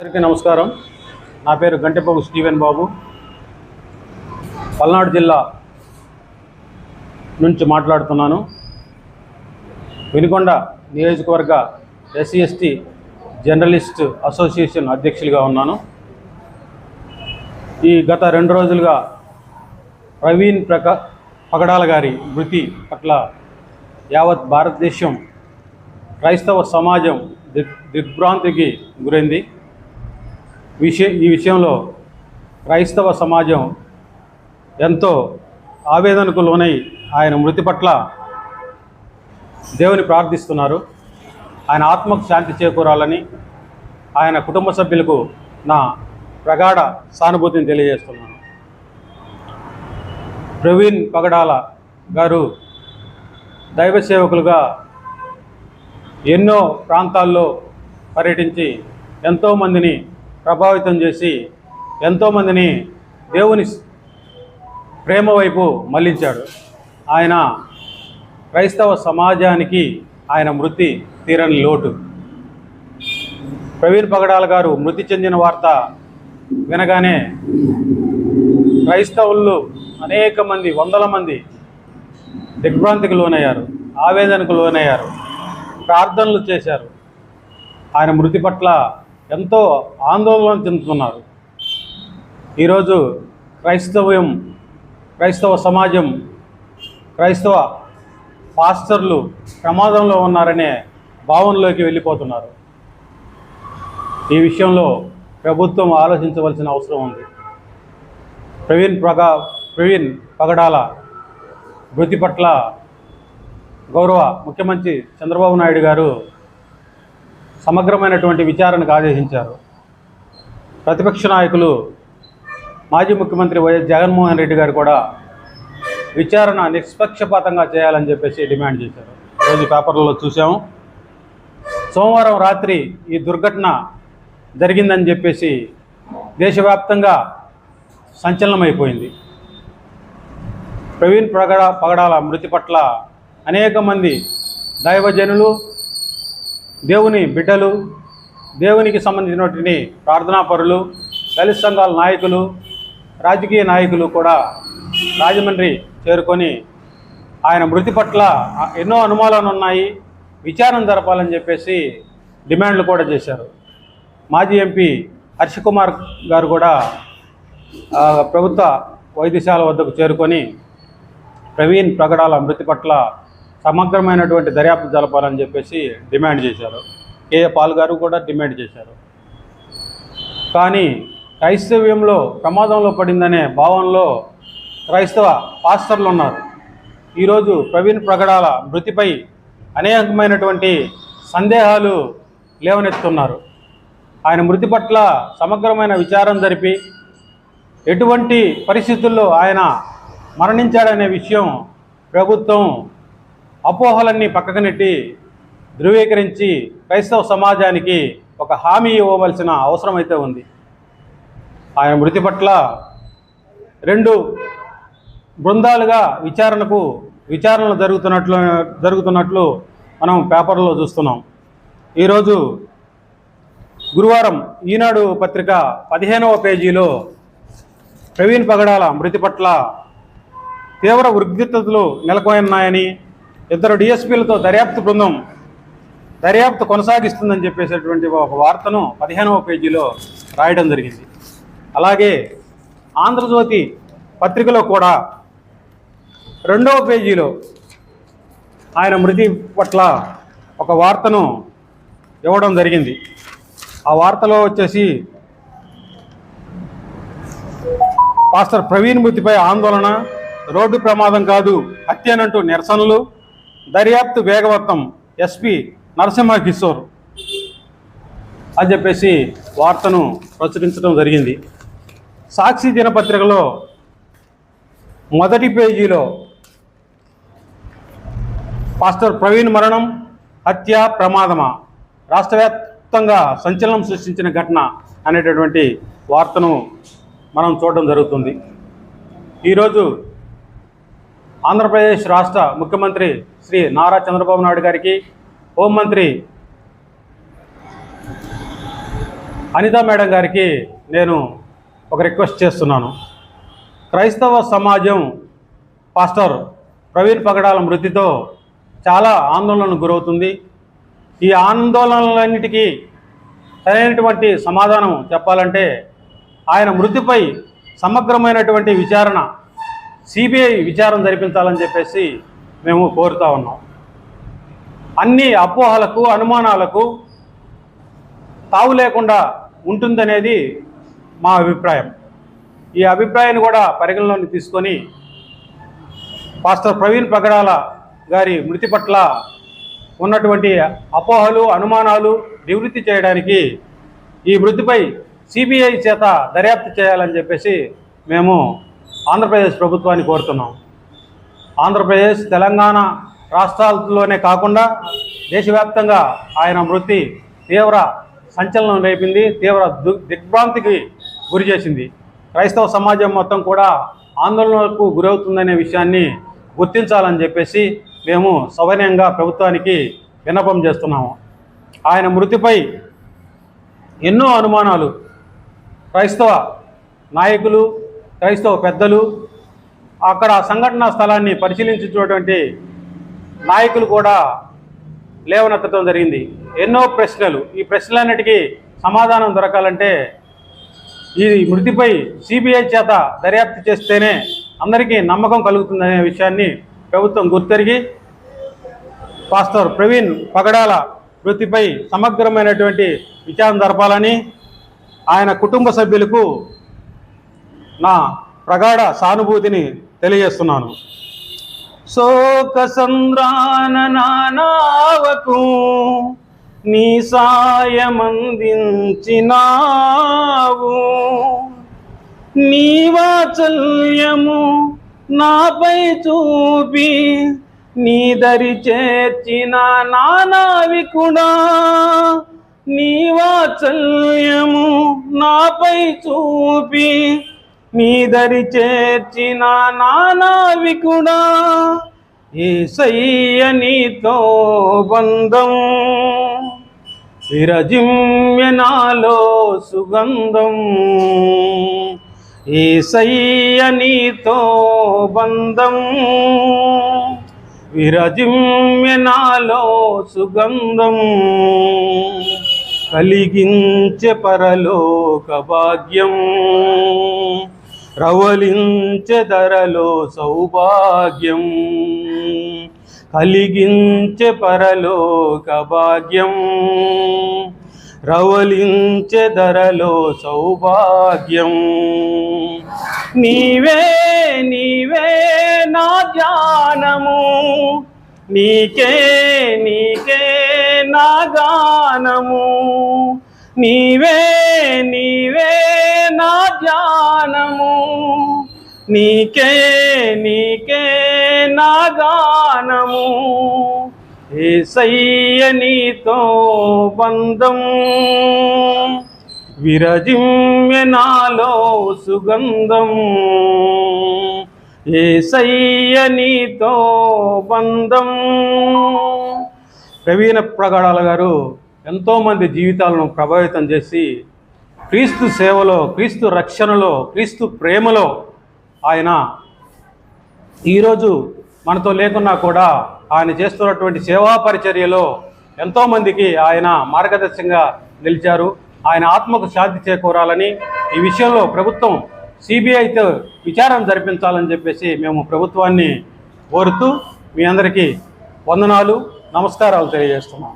అందరికీ నమస్కారం. నా పేరు గంటెబాబు స్టీవెన్ బాబు. పల్నాడు జిల్లా నుంచి మాట్లాడుతున్నాను. వినుకొండ నియోజకవర్గ ఎస్సీ ఎస్టీ జర్నలిస్ట్ అసోసియేషన్ అధ్యక్షులుగా ఉన్నాను. ఈ గత రెండు రోజులుగా ప్రవీణ్ ప్రకా పగడాల గారి మృతి పట్ల యావత్ భారతదేశం క్రైస్తవ సమాజం దిగ్ దిగ్భ్రాంతికి గురైంది. విషయ ఈ విషయంలో క్రైస్తవ సమాజం ఎంతో ఆవేదనకు లోనై ఆయన మృతి పట్ల దేవుని ప్రార్థిస్తున్నారు. ఆయన ఆత్మకు శాంతి చేకూరాలని ఆయన కుటుంబ సభ్యులకు నా ప్రగాఢ సానుభూతిని తెలియజేస్తున్నాను. ప్రవీణ్ పగడాల గారు దైవ సేవకులుగా ఎన్నో ప్రాంతాల్లో పర్యటించి ఎంతోమందిని ప్రభావితం చేసి ఎంతోమందిని దేవుని ప్రేమ వైపు మళ్ళించాడు ఆయన క్రైస్తవ సమాజానికి ఆయన మృతి తీరని లోటు. ప్రవీణ్ పగడాల గారు మృతి చెందిన వార్త వినగానే క్రైస్తవులు అనేక మంది వందల మంది దిగ్భ్రాంతికి లోనయ్యారు ఆవేదనకు లోనయ్యారు ప్రార్థనలు చేశారు. ఆయన మృతి పట్ల ఎంతో ఆందోళన చెందుతున్నారు. ఈరోజు క్రైస్తవ్యం క్రైస్తవ సమాజం క్రైస్తవ పాస్టర్లు ప్రమాదంలో ఉన్నారనే భావనలోకి వెళ్ళిపోతున్నారు. ఈ విషయంలో ప్రభుత్వం ఆలోచించవలసిన అవసరం ఉంది. ప్రవీణ్ ప్రగా ప్రవీణ్ పగడాల మృతి పట్ల గౌరవ ముఖ్యమంత్రి చంద్రబాబు నాయుడు గారు సమగ్రమైనటువంటి విచారణకు ఆదేశించారు. ప్రతిపక్ష నాయకులు మాజీ ముఖ్యమంత్రి వైఎస్ జగన్మోహన్ రెడ్డి గారు కూడా విచారణ నిష్పక్షపాతంగా చేయాలని చెప్పేసి డిమాండ్ చేశారు. రోజు పేపర్లలో చూసాము సోమవారం రాత్రి ఈ దుర్ఘటన జరిగిందని చెప్పేసి దేశవ్యాప్తంగా సంచలనమైపోయింది. ప్రవీణ్ ప్రగడ పగడాల మృతి పట్ల అనేక మంది దైవజనులు దేవుని బిడ్డలు దేవునికి సంబంధించినటువంటి ప్రార్థనాపరులు దళిత సంఘాల నాయకులు రాజకీయ నాయకులు కూడా రాజమండ్రి చేరుకొని ఆయన మృతి పట్ల ఎన్నో అనుమానాలు ఉన్నాయి విచారణ జరపాలని చెప్పేసి డిమాండ్లు కూడా చేశారు. మాజీ ఎంపీ హర్ష కుమార్ గారు కూడా ప్రభుత్వ వైద్యశాల వద్దకు చేరుకొని ప్రవీణ్ ప్రగడాల మృతి పట్ల సమగ్రమైనటువంటి దర్యాప్తు జరపాలని చెప్పేసి డిమాండ్ చేశారు. కే. పాల్ గారు కూడా డిమాండ్ చేశారు. కానీ క్రైస్తవ్యంలో ప్రమాదంలో పడిందనే భావనలో క్రైస్తవ పాస్టర్లు ఉన్నారు. ఈరోజు ప్రవీణ్ ప్రగడాల మృతిపై అనేకమైనటువంటి సందేహాలు లేవనెత్తుతున్నారు. ఆయన మృతి పట్ల సమగ్రమైన విచారం జరిపి ఎటువంటి పరిస్థితుల్లో ఆయన మరణించాడనే విషయం ప్రభుత్వం అపోహలన్నీ పక్కకు నెట్టి ధృవీకరించి క్రైస్తవ సమాజానికి ఒక హామీ ఇవ్వవలసిన అవసరం అయితే ఉంది. ఆయన మృతి పట్ల రెండు బృందాలుగా విచారణకు విచారణలు జరుగుతున్నట్లు జరుగుతున్నట్లు మనం పేపర్లో చూస్తున్నాం. ఈరోజు గురువారం ఈనాడు పత్రిక పదిహేనవ పేజీలో ప్రవీణ్ పగడాల మృతి పట్ల తీవ్ర ఉద్రిక్తతలు నెలకొన్నాయని ఇద్దరు డిఎస్పీలతో దర్యాప్తు బృందం దర్యాప్తు కొనసాగిస్తుందని చెప్పేసేటువంటి ఒక వార్తను పదిహేనవ పేజీలో రాయడం జరిగింది. అలాగే ఆంధ్రజ్యోతి పత్రికలో కూడా రెండవ పేజీలో ఆయన మృతి పట్ల ఒక వార్తను ఇవ్వడం జరిగింది. ఆ వార్తలో వచ్చేసి పాస్టర్ ప్రవీణ్ మృతిపై ఆందోళన రోడ్డు ప్రమాదం కాదు హత్యనంటూ నిరసనలు దర్యాప్తు వేగవంతం ఎస్పి నరసింహ కిషోర్ అని చెప్పేసి వార్తను ప్రచురించడం జరిగింది. సాక్షి దినపత్రికలో మొదటి పేజీలో పాస్టర్ ప్రవీణ్ మరణం హత్య ప్రమాదమా రాష్ట్ర వ్యాప్తంగా సంచలనం సృష్టించిన ఘటన అనేటటువంటి వార్తను మనం చూడడం జరుగుతుంది. ఈరోజు ఆంధ్రప్రదేశ్ రాష్ట్ర ముఖ్యమంత్రి శ్రీ నారా చంద్రబాబు నాయుడు గారికి హోంమంత్రి అనితా మేడం గారికి నేను ఒక రిక్వెస్ట్ చేస్తున్నాను. క్రైస్తవ సమాజం పాస్టర్ ప్రవీణ్ పగడాల మృతితో చాలా ఆందోళనకు గురవుతుంది. ఈ ఆందోళనలన్నిటికీ సరైనటువంటి సమాధానం చెప్పాలంటే ఆయన మృతిపై సమగ్రమైనటువంటి విచారణ సిబిఐ విచారం జరిపించాలని చెప్పేసి మేము కోరుతా ఉన్నాం. అన్ని అపోహలకు అనుమానాలకు తావు లేకుండా ఉంటుందనేది మా అభిప్రాయం. ఈ అభిప్రాయాన్ని కూడా పరిగణలోకి తీసుకొని పాస్టర్ ప్రవీణ్ పగడాల గారి మృతి పట్ల ఉన్నటువంటి అపోహలు అనుమానాలు నివృత్తి చేయడానికి ఈ మృతిపై సిబిఐ చేత దర్యాప్తు చేయాలని చెప్పేసి మేము ఆంధ్రప్రదేశ్ ప్రభుత్వాన్ని కోరుతున్నాం. ఆంధ్రప్రదేశ్ తెలంగాణ రాష్ట్రాలలోనే కాకుండా దేశవ్యాప్తంగా ఆయన మృతి తీవ్ర సంచలనం రేపింది తీవ్ర దిగ్భ్రాంతికి గురి చేసింది. క్రైస్తవ సమాజం మొత్తం కూడా ఆందోళనకు గురవుతుందనే విషయాన్ని గుర్తించాలని చెప్పేసి మేము సవనీయంగా ప్రభుత్వానికి విన్నపం చేస్తున్నాము. ఆయన మృతిపై ఎన్నో అనుమానాలు. క్రైస్తవ నాయకులు క్రైస్తవ పెద్దలు అక్కడ సంఘటనా స్థలాన్ని పరిశీలించినటువంటి నాయకులు కూడా లేవనెత్తడం జరిగింది. ఎన్నో ప్రశ్నలు. ఈ ప్రశ్నలన్నిటికీ సమాధానం దొరకాలంటే ఈ మృతిపై సిబిఐ చేత దర్యాప్తు చేస్తేనే అందరికీ నమ్మకం కలుగుతుందనే విషయాన్ని ప్రభుత్వం గుర్తెరిగి పాస్టర్ ప్రవీణ్ పగడాల మృతిపై సమగ్రమైనటువంటి విచారణ జరపాలని ఆయన కుటుంబ సభ్యులకు నా ప్రగాఢ సానుభూతిని తెలియజేస్తున్నాను. శోక సంద్రాన నీ సాయమందించినావు నీ వాత్సల్యము నాపై చూపి నీ దరి చేర్చిన నానావికుడా నీ వాత్సల్యము నాపై చూపి నీదరి చేర్చిన నానావికుడా ఏసయ్య నీతో బంధం. విరజిమ్య నాలో సుగంధం. ఏసయ్య నీతో బంధం. విరజిమ్య నాలో సుగంధం. కలిగించే పరలోక భాగ్యం. ప్రవలించెదరలో సౌభాగ్యం కలిగించె పరలోక భాగ్యం. రవలించే సౌభాగ్యం. నీవే నీవే నా జ్ఞానము. నీకే నీకే నా గానము. నీవే నీవే నా ధ్యానము. నీకే నీకే నా గానము. ఏసయ్య నీతో బంధం. విరజిమ్య నాలో సుగంధం. ఏసయ్య నీతో బంధం. ప్రవీణ ప్రగాఢాల గారు ఎంతోమంది జీవితాలను ప్రభావితం చేసి క్రీస్తు సేవలో క్రీస్తు రక్షణలో క్రీస్తు ప్రేమలో ఆయన ఈరోజు మనతో లేకున్నా కూడా ఆయన చేస్తున్నటువంటి సేవా పరిచర్యలో ఎంతోమందికి ఆయన మార్గదర్శకంగా నిలిచారు. ఆయన ఆత్మకు శాంతి చేకూరాలని ఈ విషయంలో ప్రభుత్వం సిబిఐతో విచారణ జరిపించాలని చెప్పేసి మేము ప్రభుత్వాన్ని కోరుతూ మీ అందరికీ వందనాలు నమస్కారాలు తెలియజేస్తున్నాం.